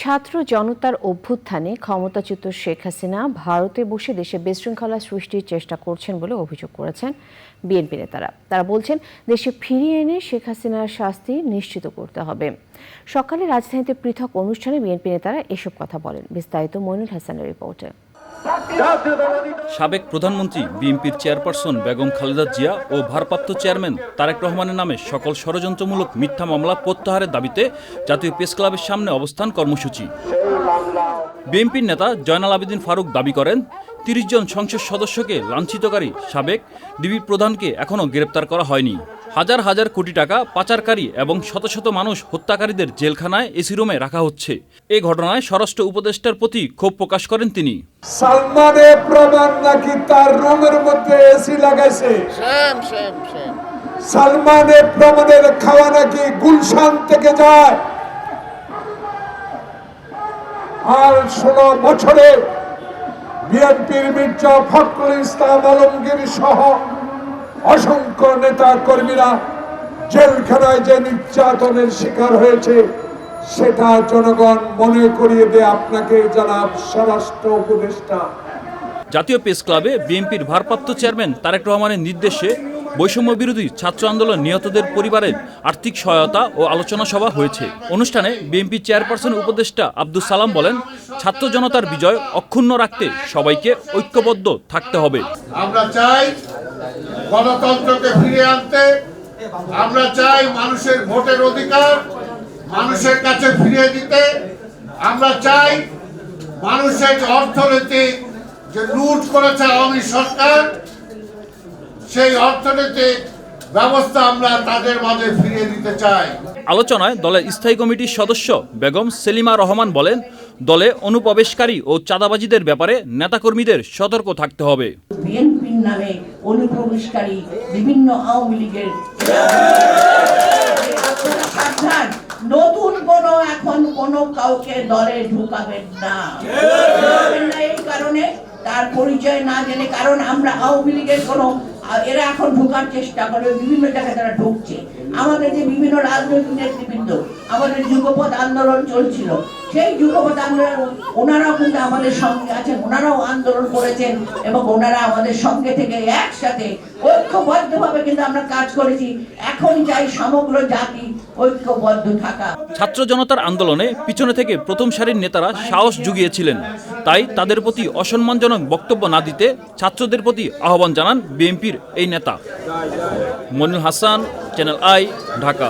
ছাত্র জনতার অভ্যুত্থানে ক্ষমতাচ্যুত শেখ হাসিনা ভারতে বসে দেশে বিশৃঙ্খলা সৃষ্টির চেষ্টা করছেন বলে অভিযোগ করেছেন বিএনপি নেতারা। তারা বলছেন, দেশে ফিরিয়ে এনে শেখ হাসিনার শাস্তি নিশ্চিত করতে হবে। সকালে রাজধানীতে পৃথক অনুষ্ঠানে বিএনপি নেতারা এসব কথা বলেন। বিস্তারিত মইনুল হাসানের রিপোর্টে। সাবেক প্রধানমন্ত্রী, বিএনপির চেয়ারপারসন বেগম খালেদা জিয়া ও ভারপ্রাপ্ত চেয়ারম্যান তারেক রহমানের নামে সকল ষড়যন্ত্রমূলক মিথ্যা মামলা প্রত্যাহারের দাবিতে জাতীয় প্রেস ক্লাবের সামনে অবস্থান কর্মসূচি। বিএনপির নেতা জয়নাল আবেদিন ফারুক দাবি করেন, তিরিশ জন সংসদ সদস্যকে লাঞ্ছিতকারী সাবেক ডিবি প্রধানকে এখনও গ্রেপ্তার করা হয়নি। হাজার হাজার কোটি টাকা পাচারকারী এবং শত শত মানুষ হত্যাকারীদের জেলখানায় এসি রুমে রাখা হচ্ছে। এ ঘটনায় স্বরাষ্ট্র উপদেষ্টার প্রতি ক্ষোভ প্রকাশ করেন তিনি। সালমানের প্রমাণ নাকি তার রুমের মধ্যে এসি লাগাইছে? সালমানের প্রমাণের খাওয়া নাকি গুলশান থেকে যায়? আর ষোলো বছরে বিএনপির মির্জা ফখরুল ইসলাম আলমগীর সহ অসংখ্য নেতা কর্মীরা জেলখানায় যে নির্যাতনের শিকার হয়েছে সেটা জনগণ মনে করিয়ে দেয় আপনাকে জানাব স্বরাষ্ট্র উপদেষ্টা। জাতীয় প্রেস ক্লাবে বিএনপির ভারপ্রাপ্ত চেয়ারম্যান তারেক রহমানের নির্দেশে বৈষম্য বিরোধী ছাত্র আন্দোলন নিহতদের পরিবারের আর্থিক সহায়তা ও আলোচনা সভা হয়েছে। অনুষ্ঠানে বিএনপি চেয়ারপারসন উপদেষ্টা আব্দুল সালাম বলেন ছাত্র জনতার বিজয় অক্ষুণ্ণ রাখতে সবাইকে ঐক্যবদ্ধ থাকতে হবে। আমরা চাই গণতন্ত্রকে ফিরে আনতে আমরা চাই মানুষের ভোটের অধিকার মানুষের কাছে ফিরিয়ে দিতে। আমরা চাই মানুষের যে অর্থনৈতিক যে লুট করেছে আওয়ামী সরকার, সেই অর্থনৈতিক ব্যবস্থা আমরা তাদের মাঝে ফিরিয়ে দিতে চাই। আলোচনায় দলের স্থায়ী কমিটির সদস্য বেগম সেলিমা রহমান বলেন দলে অনুপ্রবেশকারী ও চাঁদাবাজিদের ব্যাপারে নেতাকর্মীদের সতর্ক থাকতে হবে। লীগের নতুন কোন এখন কাউকে দলে ঢুকাবেন না। এই কারণে তার পরিচয় না জেনে, কারণ আমরা আওয়ামী লীগের কোন, এরা এখন ঢোকার চেষ্টা করে, বিভিন্ন জায়গায় তারা ঢুকছে। আমাদের যে বিভিন্ন রাজনৈতিক নেতৃবৃন্দ, আমাদের যুগপথ আন্দোলন চলছিল সেই আন্দোলন ওনারাও কিন্তু আমাদের সঙ্গে আছেন, ওনারাও আন্দোলন করেছেন এবং ওনারা আমাদের সঙ্গে থেকে একসাথে ঐক্যবদ্ধভাবে কিন্তু আমরা কাজ করেছি। এখন চাই সমগ্র জাতি ঐক্যবদ্ধ থাকা। ছাত্র জনতার আন্দোলনে পিছনে থেকে প্রথম সারির নেতারা সাহস জুগিয়েছিলেন। তাই তাদের প্রতি অসম্মানজনক বক্তব্য না দিতে ছাত্রদের প্রতি আহ্বান জানান বিএনপির এই নেতা। Monir Hasan channel I Dhaka